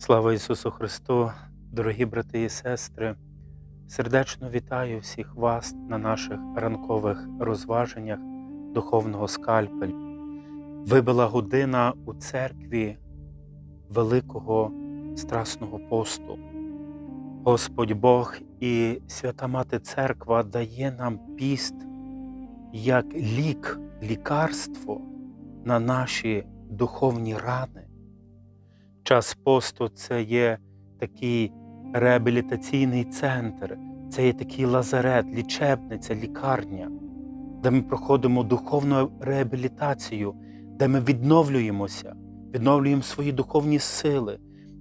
Слава Ісусу Христу, дорогі брати і сестри! Сердечно вітаю всіх вас на наших ранкових розваженнях духовного скальпель. Вибила година у церкві Великого Страсного посту. Господь Бог і Свята Мати Церква дає нам піст як лік, лікарство на наші духовні рани. Час посту це є такий реабілітаційний центр, це є такий лазарет, лічебниця, лікарня, де ми проходимо духовну реабілітацію, де ми відновлюємося, відновлюємо свої духовні сили,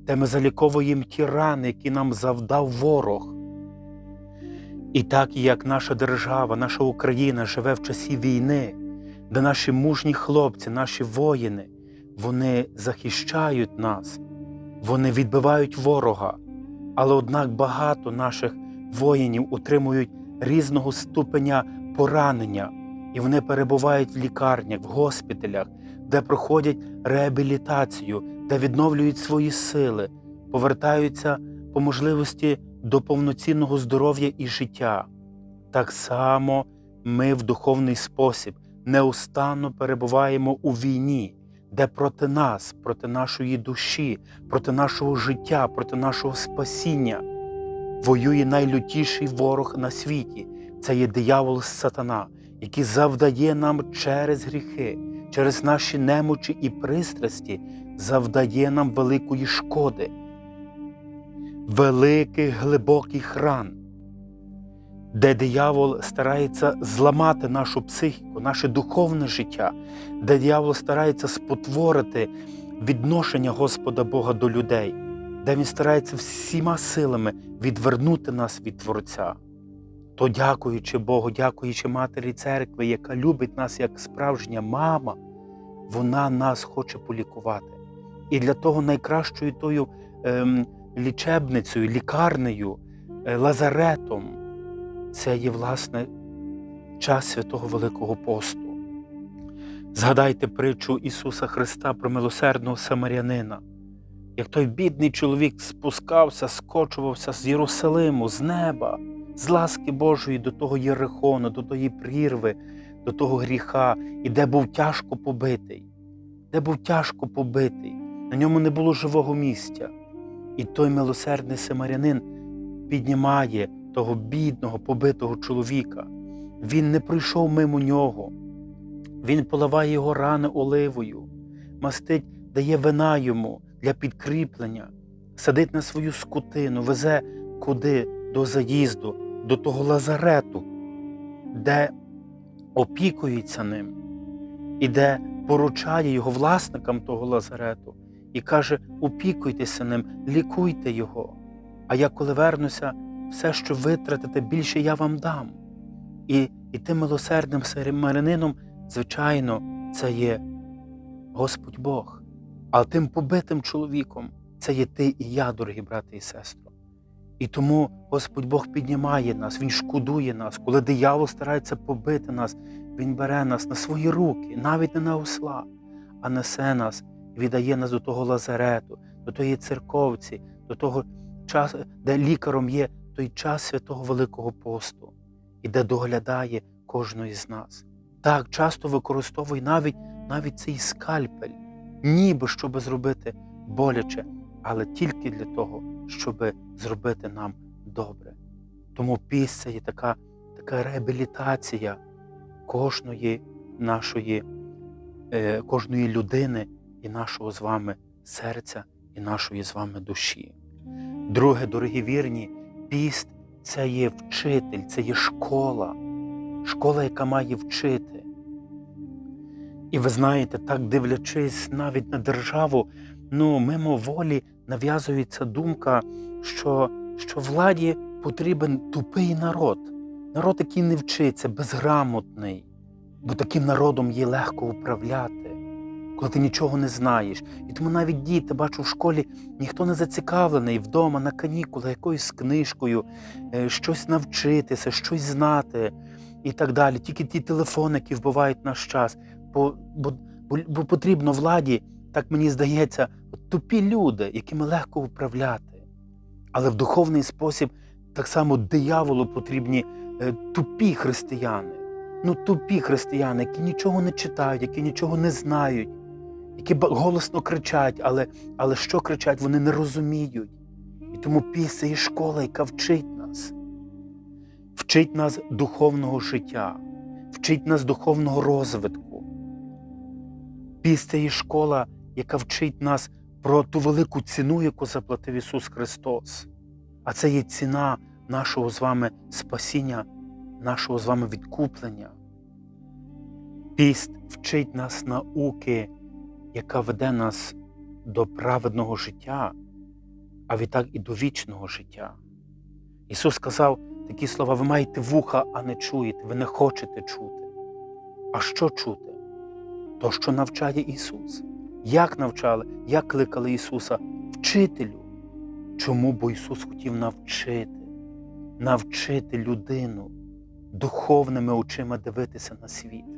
де ми заліковуємо ті рани, які нам завдав ворог. І так як наша держава, наша Україна живе в часі війни, де наші мужні хлопці, наші воїни, вони захищають нас, вони відбивають ворога, але однак багато наших воїнів утримують різного ступеня поранення, і вони перебувають в лікарнях, в госпіталях, де проходять реабілітацію, де відновлюють свої сили, повертаються по можливості до повноцінного здоров'я і життя. Так само ми в духовний спосіб неустанно перебуваємо у війні, де проти нас, проти нашої душі, проти нашого життя, проти нашого спасіння воює найлютіший ворог на світі. Це є диявол сатана, який завдає нам через гріхи, через наші немочі і пристрасті, завдає нам великої шкоди, великих глибоких ран, де диявол старається зламати нашу психіку, наше духовне життя, де диявол старається спотворити відношення Господа Бога до людей, де він старається всіма силами відвернути нас від Творця. То, дякуючи Богу, дякуючи Матері Церкви, яка любить нас як справжня мама, вона нас хоче полікувати. І для того найкращою тою ем, лічебницею, лікарнею, е, лазаретом це є, власне, час святого Великого посту. Згадайте притчу Ісуса Христа про милосердного самарянина, як той бідний чоловік спускався, скочувався з Єрусалиму, з неба, з ласки Божої до того Єрихону, до тої прірви, до того гріха, і де був тяжко побитий, де був тяжко побитий, на ньому не було живого місця. І той милосердний самарянин піднімає того бідного, побитого чоловіка. Він не пройшов мимо нього. Він поливає його рани оливою, мастить, дає вина йому для підкріплення, садить на свою скотину, везе куди до заїзду, до того лазарету, де опікується ним, і де поручає його власникам того лазарету і каже: опікуйтеся ним, лікуйте його. А я, коли вернуся, все, що витратите, більше я вам дам. І, і тим милосердним самарянином, звичайно, це є Господь Бог. А тим побитим чоловіком це є ти і я, дорогі брати і сестри. І тому Господь Бог піднімає нас, Він шкодує нас, коли диявол старається побити нас, Він бере нас на свої руки, навіть не на осла, а несе нас і віддає нас до того лазарету, до тої церковці, до того часу, де лікаром є той час святого Великого посту, і де доглядає кожного з нас. Так часто використовує навіть, навіть цей скальпель, ніби щоб зробити боляче, але тільки для того, щоб зробити нам добре. Тому піст це є така, така реабілітація кожної нашої, е, кожної людини і нашого з вами серця, і нашої з вами душі. Друге, дорогі вірні, піст це є вчитель, це є школа, школа, яка має вчити. І ви знаєте, так дивлячись навіть на державу, ну, мимо волі нав'язується думка, що, що владі потрібен тупий народ, народ, який не вчиться, безграмотний, бо таким народом є легко управляти, коли ти нічого не знаєш. І тому навіть діти, бачу, в школі ніхто не зацікавлений вдома на канікули якоюсь книжкою, е, щось навчитися, щось знати і так далі. Тільки ті телефони, які вбивають наш час. Бо, бо, бо, бо потрібно владі, так мені здається, тупі люди, якими легко управляти. Але в духовний спосіб так само дияволу потрібні е, тупі християни. Ну, тупі християни, які нічого не читають, які нічого не знають, які голосно кричать, але, але що кричать, вони не розуміють. І тому піс це є школа, яка вчить нас, вчить нас духовного життя, вчить нас духовного розвитку. Піс це є школа, яка вчить нас про ту велику ціну, яку заплатив Ісус Христос. А це є ціна нашого з вами спасіння, нашого з вами відкуплення. Піст вчить нас науки, яка веде нас до праведного життя, а відтак і до вічного життя. Ісус сказав такі слова: ви маєте вуха, а не чуєте, ви не хочете чути. А що чути? То, що навчає Ісус. Як навчали, як кликали Ісуса вчителю. Чому? Бо Ісус хотів навчити, навчити людину духовними очима дивитися на світ.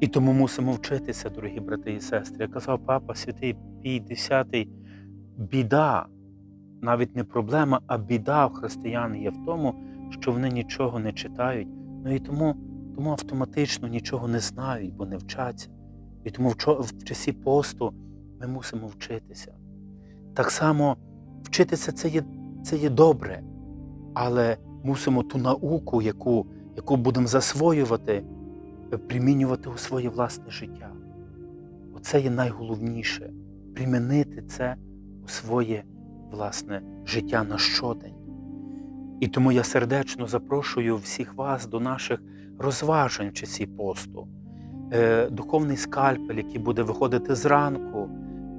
І тому мусимо вчитися, дорогі брати і сестри. Як казав папа Святий Пій X, біда, навіть не проблема, а біда в християн є в тому, що вони нічого не читають, ну і тому, тому автоматично нічого не знають, бо не вчаться. І тому в, часі посту ми мусимо вчитися. Так само вчитися це є, це є добре, але мусимо ту науку, яку, яку будемо засвоювати, примінювати у своє власне життя. Оце є найголовніше примінити це у своє власне життя на щодень. І тому я сердечно запрошую всіх вас до наших розважень в часі посту. Е, Духовний скальпель, який буде виходити зранку,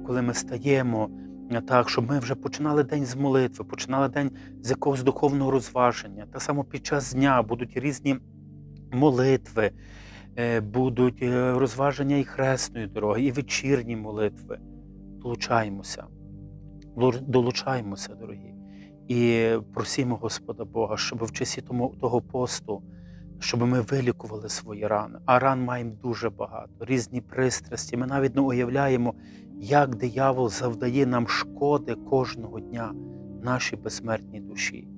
коли ми стаємо, е, так, щоб ми вже починали день з молитви, починали день з якогось духовного розваження. Так само під час дня будуть різні молитви, будуть е, розваження і хресної дороги, і вечірні молитви. Долучаємося, долучаємося, дорогі, і просімо Господа Бога, щоб в часі тому, того посту, щоб ми вилікували свої рани. А ран маємо дуже багато, різні пристрасті. Ми навіть не уявляємо, як диявол завдає нам шкоди кожного дня нашій безсмертній душі.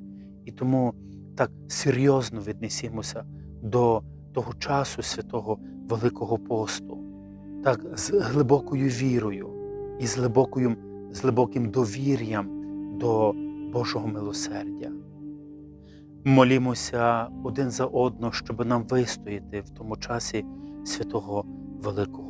І тому так серйозно віднесімося до того часу святого Великого посту, так з глибокою вірою і з глибокою, з глибоким довір'ям до Божого милосердя. Молімося один за одного, щоб нам вистояти в тому часі святого Великого.